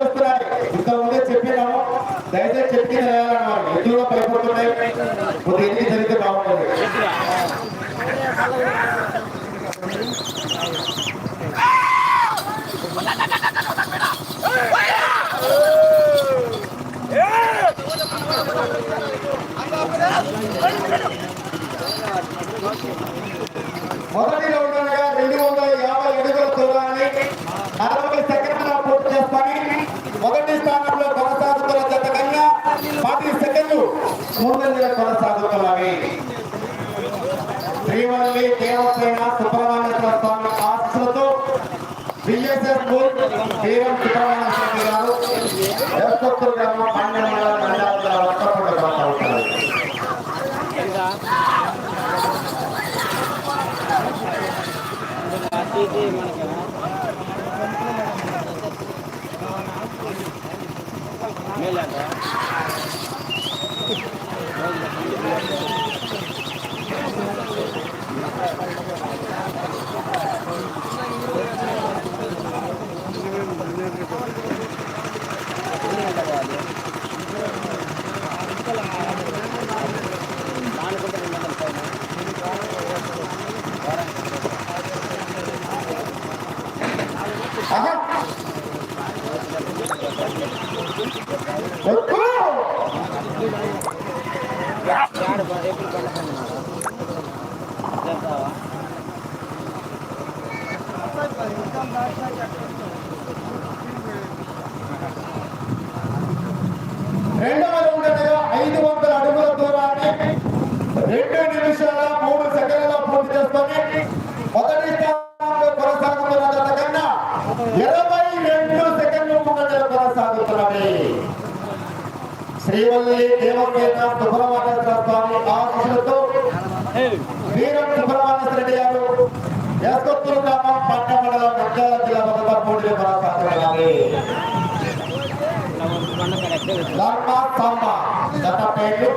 వస్తున్నాయి ఇంతకుముందే చెప్పినాము దయచేసి చెప్పిన రాయాలన్నారు ఎదురుగా భయపడుతున్నాయి కొద్ది ఎన్ని జరిగితే బాగుంటుంది మొదటి రౌండ్ అనగా రెండు వందల యాభై అడుగుల దూరాన్ని నలభై సెకండ్ల పూర్తి చేసుకొని మొదటి స్థానంలో కొనసాగుతున్న జత కన్నా పది సెకండ్లు ముందంజలో కొనసాగుతున్నవి శ్రీవల్లి దేవసేన సుబ్రహ్మణ్యేశ్వర స్వామి ఆశీస్సులతో బిఎస్ఎస్ స్కూల్ వీరం సుబ్రహ్మణ్య స్వామి గారు ఎస్కొత్తూరు గ్రామం పన్నెండు మండల నంద్యాల జిల్లా వర్తపూడి కొనసాగుతున్నారు ఆహా. ఎక్కువ. రెండవ రౌండ్ అనగా ఐదు వందల అడుగుల దూరాన్ని రెండు నిమిషాల మూడు సెకండ్లలో పూర్తి చేసుకొని మొదటి స్థానంలో కొనసాగుతున్న జత కన్నా ఇరవై రెండు సెకండ్లు ముందంజలో కొనసాగుతున్నవి శ్రీవల్లి దేవకేత సుబ్రహ్మణ్యేశ్వర స్వామి ఆశీస్సులతో వీరం సుబ్రహ్మణ్య రెడ్డి గారు ఎస్కొత్తూరు గ్రామం పట్న మండలం నంద్యాల జిల్లా మొదట పోటీ కొనసాగుతున్నవి ధర్మ సాంబ జత పేర్లు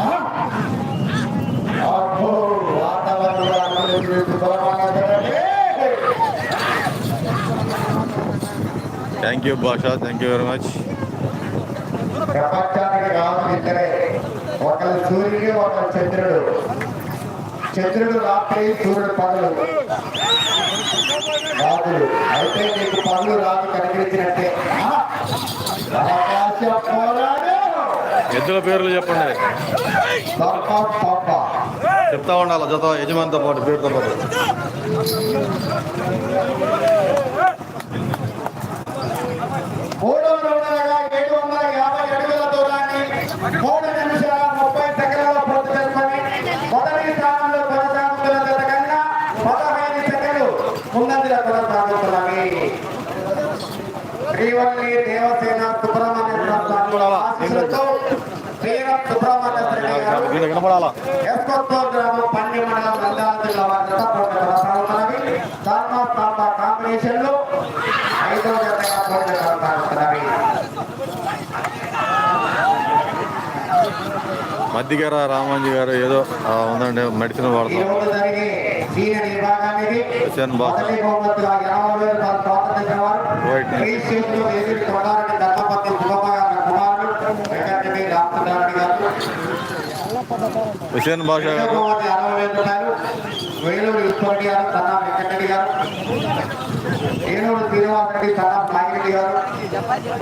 ఆ? అబ్బో, వాతావరణంలో అనుకూలించే Subrahmanya Reddy. Thank you Bhasha thank you very much ప్రపంచానికి రాజు ఇద్దరే ఒకరు సూర్యుడు ఒకరు చంద్రుడు. చంద్రుడు రాత్రి సూర్యుడు పగలు. రాజులు. అయితే నీకు పగలు రాజు కనిపించినట్టే? అవకాశం పోరాడు. ఎద్దుల పేర్లు చెప్పండి. చెప్తా ఉండాలి జత యజమానితో పాటు పేరుతో పాటు మూడో రౌండ్ అనగా ఏడు వందల యాభై అడుగుల దూరాన్ని మూడు నిమిషాల ముప్పై సెకండ్లలో పూర్తి చేసుకొని మొదటి స్థానంలో కొనసాగుతున్న జత కన్నా పదహైదు సెకండ్లు ముందంజలో కొనసాగుతున్నవి శ్రీవల్లి దేవసేన సుబ్రహ్మణ్య ఎస్కొత్తూరు గ్రామం పండి మండలం నంద్యాల జిల్లా వారి జత పోటీ కొనసాగుతున్నవి ధర్మ స్తంభ కాంబినేషన్లో ఐదో జతగా పోటీ కొనసాగుతున్నవి మధ్యగార రామాంజీ గారు ఏదో ఉందండి మెడిసిన్ ఈ వాడతాం రోజు జరిగే సీనియర్ విభాగానికి. మొదటి బహుమతిగా ఎనభై వేలు రూపాయలు స్వాతంత్రించిన వారు వైట్ని. శ్రీ శివుడు ఎదురు కొడారెడ్డి ధర్మపతి శుభమ్మ గారి కుమారుడు వెంకటరెడ్డి రామచంద్రారెడ్డి గారు. హుసేన్ రెండో గారు అరవై వేలు రూపాయలు. వేలూరు విశ్వరెడ్డి గారు తన్నా వెంకటరెడ్డి గారు. ఏలూరు శ్రీనివాసరెడ్డి తన్నా నాగిరెడ్డి గారు.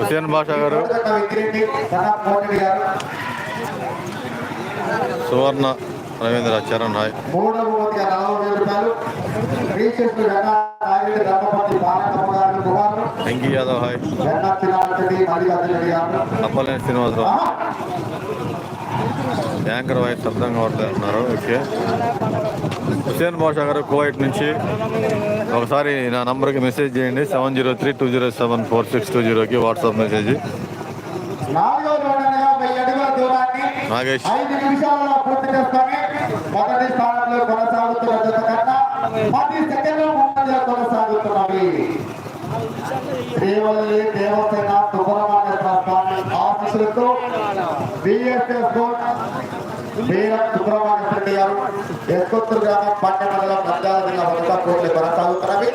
హుసేన్ భాష గారు. వెంకిరెడ్డి కోటిరెడ్డి గారు. సువర్ణ. రవీంద్ర చరణ్ హాయ్ మూడో బహుమతిగా నలభై వేల రూపాయలు. శ్రీకృష్ణుడు గంగా నాగిరెడ్డి ధర్మపతి బాలకమ్మ గారి కుమారుడు వెంకీ యాదవ్ హాయ్. అప్పలేని శ్రీనివాసరావు! యాంకర్ అర్థం కావట్లేదు అంటున్నారు ఓకే. హుసేన్ బాషా గారు కువైట్ నుంచి. ఒకసారి నా నంబర్కి మెసేజ్ చేయండి. Seven zero three two zero seven four six two జీరోకి వాట్సాప్ మెసేజ్. నాగేష్. మొదటి స్థానంలో కొనసాగుతున్న జత కన్నా పది సెకండ్ల ముందంజలో కొనసాగుతున్నవి. శ్రీవల్లి దేవసేన సుబ్రహ్మణ్య స్వామి ఆఫీసులతో బిఎస్ఎస్ వీరం సుబ్రహ్మణ్య రెడ్డి గారు గ్రామం పట్టణ నంద్యాల జిల్లా వద్ద కొనసాగుతున్నవి.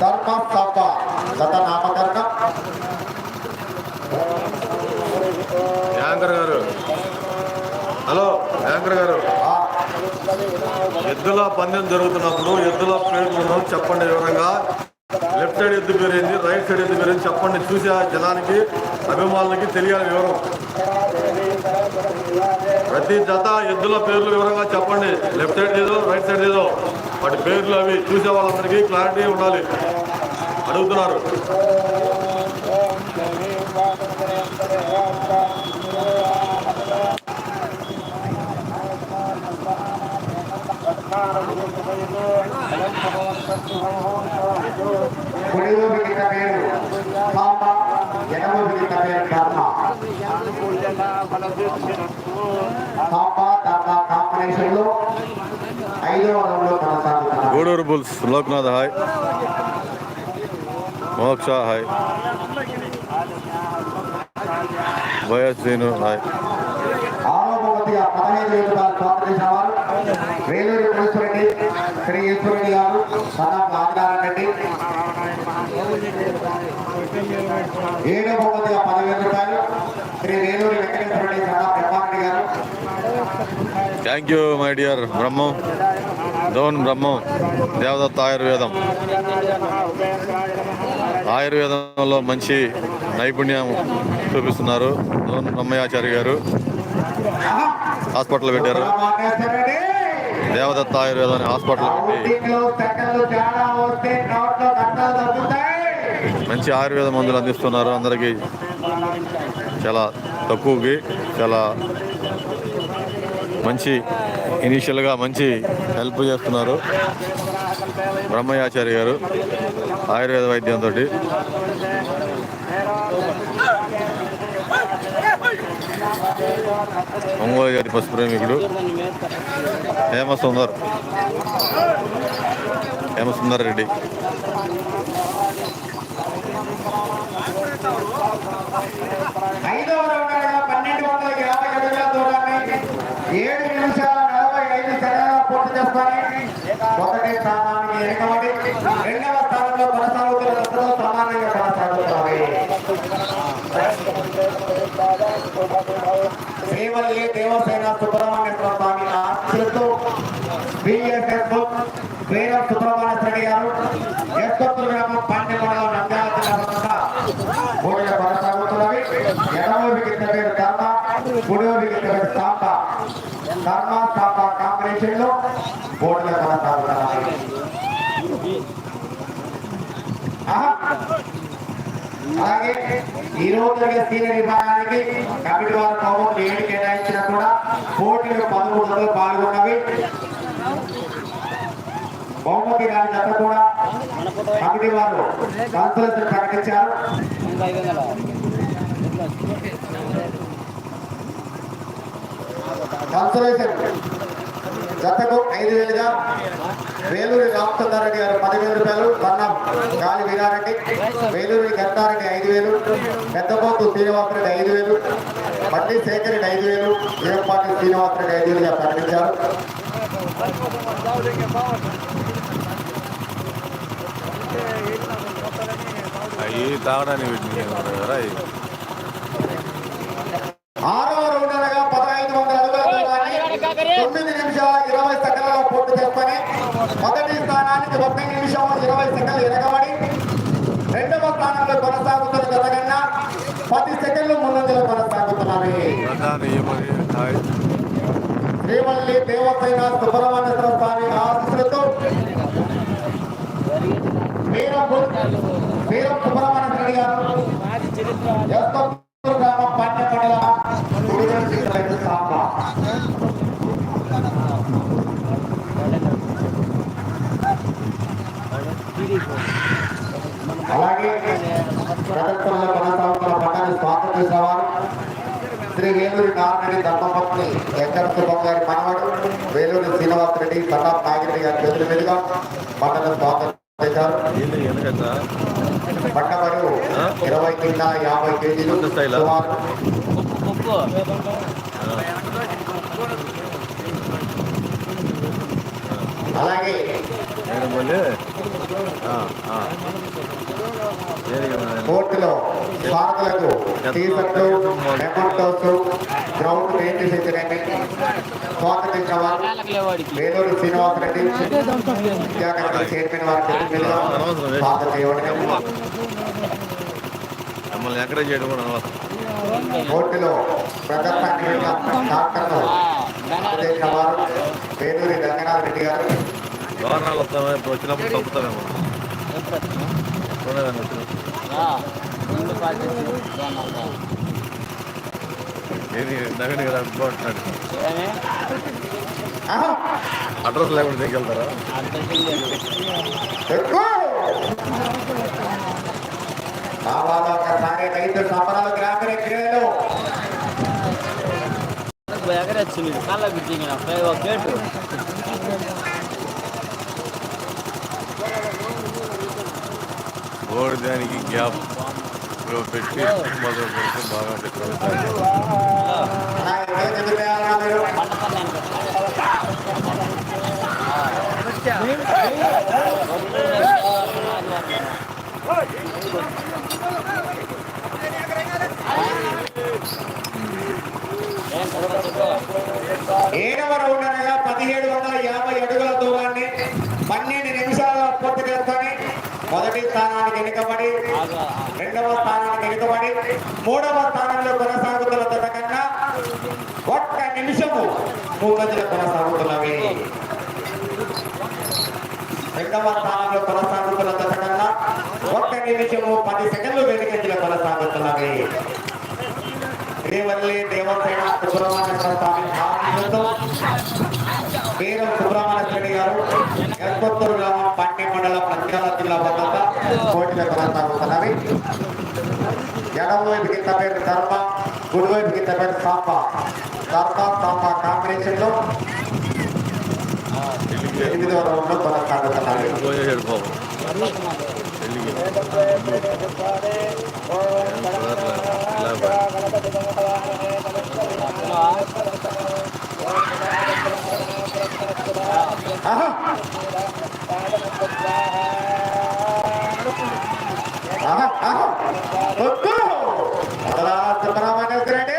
ధర్మ స్థాప గత నామకరణం. యాంకర్ గారు. హలో యాంకర్ గారు. ఎద్దుల పందెం జరుగుతున్నప్పుడు ఎద్దుల పేర్లను చెప్పండి వివరంగా. లెఫ్ట్ సైడ్ ఎద్దు పేరేంది రైట్ సైడ్ ఎద్దు పేరేంది చెప్పండి చూసే జనానికి అభిమానులకి తెలియాలి వివరం. ప్రతి జత ఎద్దుల పేర్లు వివరంగా చెప్పండి. లెఫ్ట్ సైడ్ ఏదో రైట్ సైడ్ ఏదో. వాటి పేర్లు అవి చూసే వాళ్ళందరికీ క్లారిటీ ఉండాలి. అడుగుతున్నారు. కుడిలో మిగిలిన పేరు సాంబ ఎడమ మిగిలిన పేరు ధర్మ సాంబ ధర్మ కాంబినేషన్లో ఐదవ రౌండ్లో కొనసాగుతున్నారు Guduru bulls Loknath hi. Moksha hi. YS Srinu hi. ఆరో బహుమతిగా పదహైదు వేల రూపాయలు స్వాతంత్రించిన వారు వేలూరు ఈశ్వరెడ్డి శ్రీ ఈశ్వరెడ్డి గారు ఆదినారాయణ రెడ్డి ఏడో బహుమతిగా పదివేల రూపాయలు శ్రీ వేలూరు వెంకటేశ్వర రెడ్డి సన్నా బ్రహ్మారెడ్డి గారు. Thank you my dear Brahmam Dhone Brahmam Devadatta ఆయుర్వేదం ఆయుర్వేదంలో మంచి నైపుణ్యం చూపిస్తున్నారు. ధోన్ బ్రహ్మయాచారి గారు. హాస్పిటల్ పెట్టారు. దేవదత్త ఆయుర్వేద అనే హాస్పిటల్ మంచి ఆయుర్వేద మందులు అందిస్తున్నారు. అందరికీ చాలా తక్కువకి చాలా మంచి ఇనీషియల్గా మంచి హెల్ప్ చేస్తున్నారు. బ్రహ్మయాచారి గారు ఆయుర్వేద వైద్యంతో ఒంగోలు గారి పశు ప్రేమికుడు. హేమ సుందర్ రెడ్డి. ఐదవ రెడ్డి పన్నెండు వందల యాభై దూరాన్ని ఏడు నిమిషాల నలభై ఐదు సెకండ్ల పూర్తి చేసుకొని మొదటి స్థానానికి ఎనకబడి రెండవ స్థానంలో కొనసాగుతున్న దశలో సమానంగా కొనసాగుతాయి శ్రీవల్లి దేవసేన సుబ్రహ్మణ్య స్వామి ఆశీస్సులతో బిఎస్ఎఫ్ వీరం సుబ్రహ్మణ్య రెడ్డి గారు ఎస్కొత్తూరు గ్రామం పాండ్యమండలం నంద్యాల జిల్లా వద్ద కొనసాగుతున్నవి ఎడమ వికెట్ పేరు ధర్మ కుడివ వికెట్ పేరు సాంబ ధర్మ సాంబ కాంబినేషన్లో పోటీలు కొనసాగుతున్నాయి ఆహా. అలాగే ఈ రోజు జరిగే సీనియర్ విభాగానికి కమిటీ వారు కోపం ఏడు కేటాయించినా కూడా పోటీలు పదమూడు వందలు పాల్గొన్నవి. బహుమతి గారి జత కూడా కమిటీ వారు కన్సల్టేషన్ ప్రకటించారు. కన్సలేషన్ జతకు ఐదు వేలుగా వేలూరి రామచంద్రారెడ్డి గారు పదివేల రూపాయలు బన్నం గాలి వీరారెడ్డి వేలూరి గంటారెడ్డి ఐదు వేలు పెద్దపోతు శ్రీనివాసరెడ్డి ఐదు వేలు బండి శేఖర్ రెడ్డి ఐదు వేలు ఏపాటి శ్రీనివాసరెడ్డి ఐదు వేలుగా ప్రకటించారు. అవి తాగడానికి వీటిని కదా అవి. ఆరవ రౌండ్ అనగా పదహైదు వందల అడుగుల దూరాన్ని తొమ్మిది నిమిషాల ఇరవై సెకండ్లలో పూర్తి చేసుకొని మొదటి స్థానానికి ముప్పై నిమిషం ఇరవై సెకండ్లు ఎనగబడి రెండవ స్థానంలో కొనసాగుతున్న గత కన్నా పది సెకండ్లు ముందంజలో కొనసాగుతున్నవి ప్రధాని ఏమని దేవసేన సుబ్రహ్మణ్యేశ్వర స్వామి సుబ్రహ్మణ్య గారు మండలం అలాగే ప్రదర్శనలో కొనసాగుతున్న పట్టాన్ని స్వాతంత్ర సవాలు శ్రీ వేలూరి నారాయణ ధర్మపత్ని వెంకట సుబ్బమ్మ గారి మనవడు వేలూరి శ్రీనివాసరెడ్డి సన్నాఫ్ నాగిరెడ్డి గారి చేతుల మీదుగా మండలం స్వాతంత్రించారు ఏంటి ఎందుకంటే పట్ట బరువు ఇరవై కింద యాభై కేజీలు కొత్త స్టైలా? సుమారు. అలాగే కోర్టులో స్వాగతులకు టీషర్ట్లు మెమంటోస్ గ్రౌండ్ పెయింట్ చేసినట్టు స్వాగతించిన వారు వేలూరు శ్రీనివాసరెడ్డి విద్యాకరణ చైర్మన్ వారి చేతుల మీదుగా స్వాగతం ఇవ్వడం మమ్మల్ని ఎంకరేజ్ చేయడం కూడా కోర్టులో ప్రదర్శన డాక్టర్ను స్వాగతించిన వారు వేలూరి రంగనాథ్ రెడ్డి గారు. వచ్చినప్పుడు తప్పుతామేమో అడ్రస్ లేకుండా! కావాలా ఒకసారి రైతు సంబరాలు గ్రామీణ క్రీడలు ఎగరొచ్చింది కళ్ళ బిడ్డింగ్ ఒక గేటు. బోర్డు దానికి గ్యాప్ పెట్టి మొదలు పెడితే బాగా పెట్టుకోవాలి నా ఇంట్లో చదివేయాలన్నా మీరు ఏడవ రౌండ్ నిమిషము మూగజలు కొనసాగుతున్నవి. రెండవ స్థానంలో కొనసాగుతున్న దశ కన్నా ఒక్క నిమిషము పది సెకండ్లు వెనుకంజలు కొనసాగుతున్నవి. రేవల్లి దేవసేన సుబ్రహ్మణ్య స్వామి ఆశీస్సులతో వీరం సుబ్రహ్మణ్య రెడ్డి గారు ఎల్కొత్తూరు గ్రామం పట్టి మండలం నంద్యాల జిల్లా భద్రత పోటీలో కొనసాగుతున్నవి. ఎడమవైపు కింద పేరు ధర్మ కుడివైపు కింద పేరు సాంబ. ధర్మ సాంబ కాంబినేషన్లో ఎనిమిదవ రౌండ్లో కొనసాగుతున్నవి పోయేసాడు బాబు పెళ్ళికి ఆహా! ఆహా, ఆహా! వద్దు! అలా సుబ్రహ్మణ్య రెడ్డి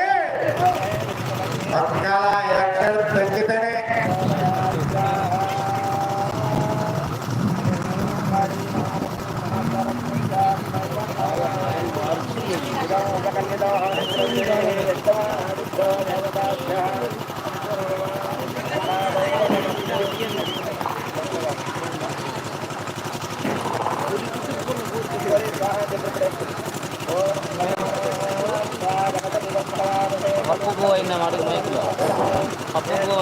పక్కన ఎక్కడ తగ్గితేనే పప్పు అయిన అయిందా అడుగు మైకులో పప్పు పువ్వు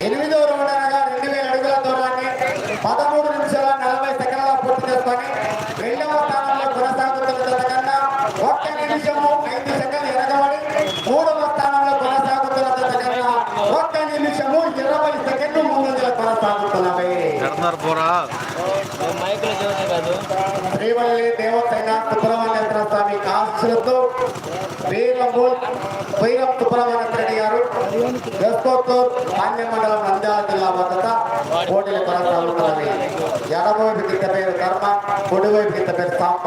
ఎనిమిదో రౌండ్ రెండు వేల అడుగుల దూరాన్ని పదమూడు నిమిషాల నలభై సెకండ్ల పూర్తి చేసుకొని రెండవ స్థానంలో కొనసాగుతున్న జత కన్నా ఒక్క నిమిషము ఐదు సెకండ్లు ఎనగబడి మూడవ స్థానంలో కొనసాగుతున్న జత కన్నా ఒక్క నిమిషము ఇరవై సెకండ్లు ముందంజలో కొనసాగుతున్నవి పోరా శ్రీవల్లి దేవసేన సుబ్రహ్మణ్యేశ్వర స్వామి కాశులతో వీరము వీరం సుబ్రహ్మణ్య రెడ్డి గారు దస్తోత్తూర్ మాన్య మండలం నంద్యాల జిల్లా భద్రత పోటీలు కొనసాగుతున్నవి ఎడమవైపు కింద పేరు కర్మ కుడివైపు కింద పేరు సాంబ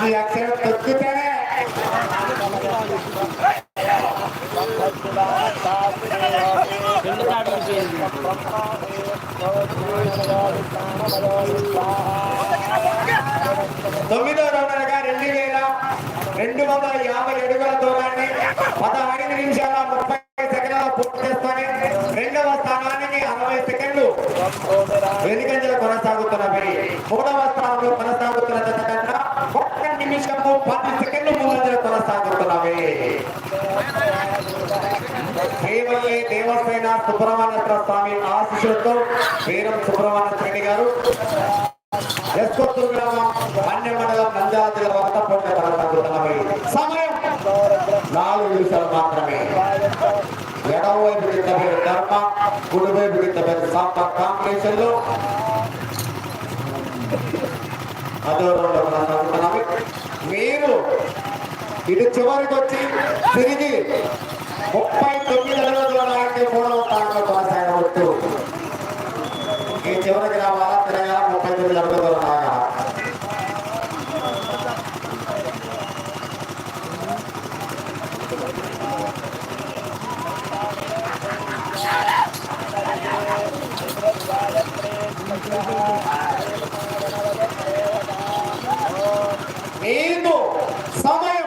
ఈ అక్షరం తొక్కుతా తొమ్మిదో రౌండర్గా రెండు వేల రెండు వందల యాభై అడుగుల దూరాన్ని పదహైదు నిమిషాల ముప్పై సెకండ్ పూర్తి చేస్తాను రెండవ స్థానానికి అరవై సెకండ్లు. వెనుకంజలు కొనసాగుతున్నవి మూడవ స్థానంలో పది సెకండ్లు ముందంజలు కొనసాగుతున్నవి శ్రీవల్లి దేవసేన సుబ్రహ్మణ్యేశ్వర స్వామి ఆశీస్సులతో వీరం సుబ్రహ్మణ్య రెడ్డి గారు. ఎస్కొత్తూరు గ్రామం అన్య మండలం నంద్యాల జిల్లా వద్ద కొనసాగుతున్నవి సమయం నాలుగు నిమిషాలు మాత్రమే. ఎడవైపు కింద పేరు ధర్మ కుడివైపు కింద పేరు సాంబ కాంబినేషన్లో అదో రెండు కొనసాగుతున్నవి మీరు ఇటు చివరికి వచ్చి తిరిగి ముప్పై తొమ్మిది అడుగుల నాటి మూడవ స్థానంలో కొనసాగవచ్చు. ఈ చివరికి రావాలా? తిరగాల? ముప్పై తొమ్మిది అడుగులు రాగా మీకు సమయం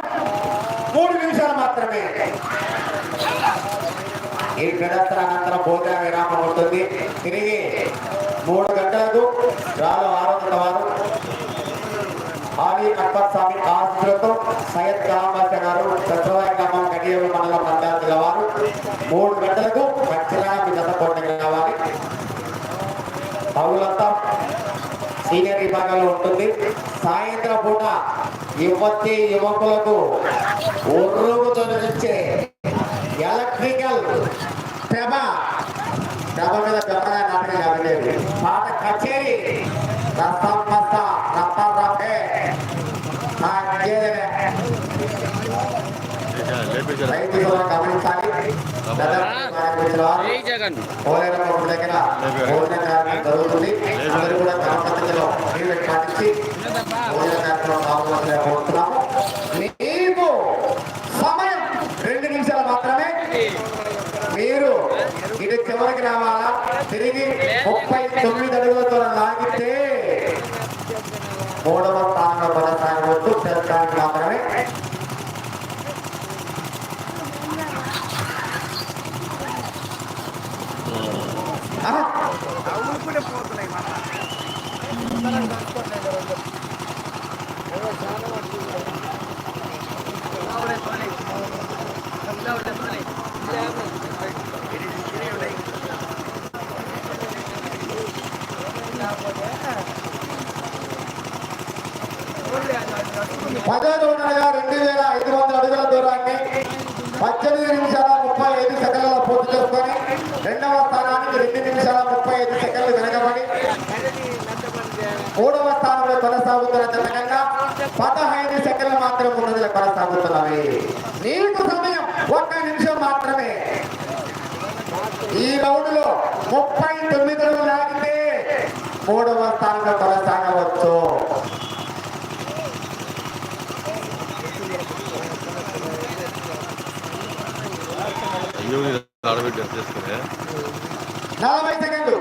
మూడు నిమిషాలు మాత్రమే ఈ గడత్ర అనంతరం భోజన విరామం అవుతుంది. తిరిగి మూడు గంటలకు రాలు ఆరోగ్య వారు ఆలీ అక్బర్ స్వామి ఆస్తులతో సయ్యద్ కలాంబాస గారు సత్రవాయ గ్రామం గడియలు మండలం నంద్యాల వారు. మూడు గంటలకు ఖచ్చితంగా మీ జత పోటీ కావాలి పౌరులంతా సీనియర్ విభాగంలో ఉంటుంది. సాయంత్రం పూట యువతి యువకులకు ఒర్రు వారు దగ్గర జరుగుతుంది అందరూ కూడా పద్ధతిలో పాటించి భోజన కార్యక్రమం కావాలని కోరుతున్నాము మీకు సమయం రెండు నిమిషాలు మాత్రమే. మీరు ఇది చివరికి రావాలా? తిరిగి ముప్పై తొమ్మిది అడుగులతో లాగితే మూడవ స్థానంలో కొనసాగవచ్చు పెద్ద పదహైదు ఉండగా రెండు వేల ఐదు వందల అడుగుల దూరాన్ని పద్దెనిమిది నిమిషాల ముప్పై ఐదు సెకండ్లలో పూర్తి చేసుకొని రెండవ స్థానానికి రెండు నిమిషాల ముప్పై ఐదు సెకండ్లు వెనకబడి మూడవ స్థానంలో కొనసాగుతున్న జతకంగా పదహైదు సెకండ్లు మాత్రం ఉన్నది కొనసాగుతున్నవి. నీకు సమయం ఒక్క నిమిషం మాత్రమే. ఈ రౌండ్లో ముప్పై తొమ్మిదిలో లాగితే మూడవ స్థానంలో కొనసాగవచ్చు. నలభై సెకండ్లు.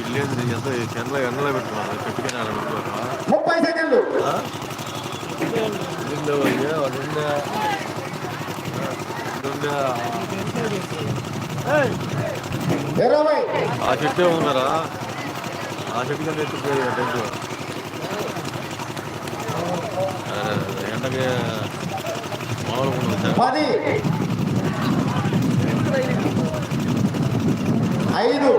ఇల్లేంది ఎంత ఎండలో ఎండలో పెట్టుకున్నారు చెట్టుకని ఆడబెట్టుకోరా ముప్పై సెకండ్లు. నిండా ఆ చెట్టే ఉన్నారా ఆ చెట్టు ఎత్తుకుపోయి టెంట్ ఎండకి మామూలుగా ఉండదు సార్ పది ఐదు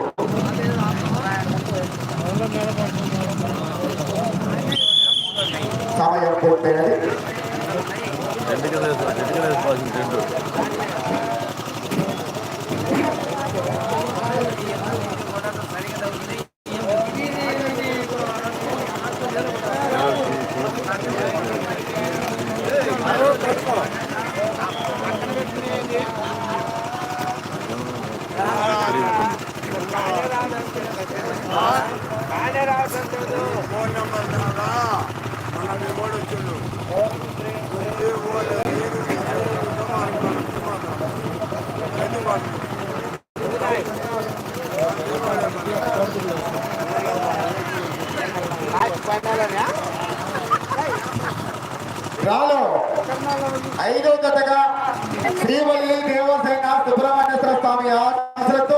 సుబ్రహ్మణ్యేశ్వర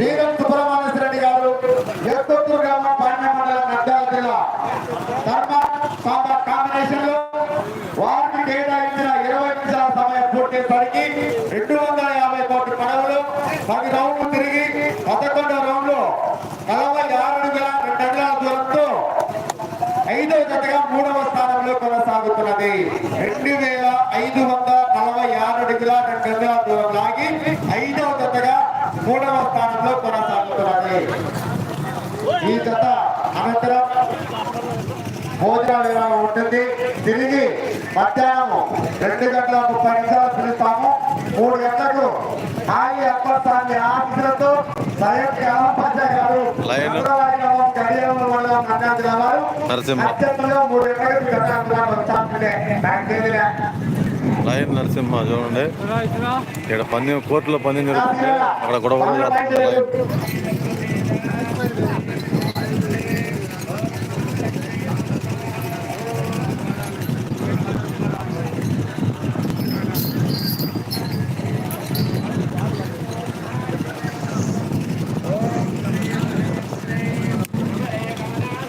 వీరం రెడ్డి గారు ఎత్తూరు గ్రామం పాండ్య మండలం నంద్యాల జిల్లా. ధర్మ కాంబినేషన్లో వారికి కేటాయించిన ఇరవై నిమిషాల సమయం పూర్తయ్యేసరికి రెండు వందల యాభై కోట్ల పడవలు పది రౌండ్లు తిరిగి పదకొండో రౌండ్లో నలభై ఆరు అడుగుల రెండు అడుగుల దూరంతో ఐదో జతగా మూడవ స్థానంలో కొనసాగుతున్నది. రెండు వేల ఐదు వందల నలభై ఆరు అడుగుల రెండు అడుగుల దూరం లాగి ఐదవ జతగా స్థానంలో కొనసాగుతున్నది. ఈ జత అనంతరం భోజన విరామం ఉంటుంది. తిరిగి మధ్యాహ్నం రెండు గంటల ముప్పై నిమిషాలు పిలుస్తాము. మూడు గంటలకు హాయి అక్బర్ స్వామి ఆఫీసులతో. చంద్రబాబు గ్రామం మండలం జిల్లా వారు. నరసింహ. అత్యంతలో మూడు గంటలకు లయన్ నరసింహ చూడండి. ఇక్కడ పందెం కోర్టులో పందెం జరుగుతుంది అక్కడ గొడవ చేస్తున్నారు.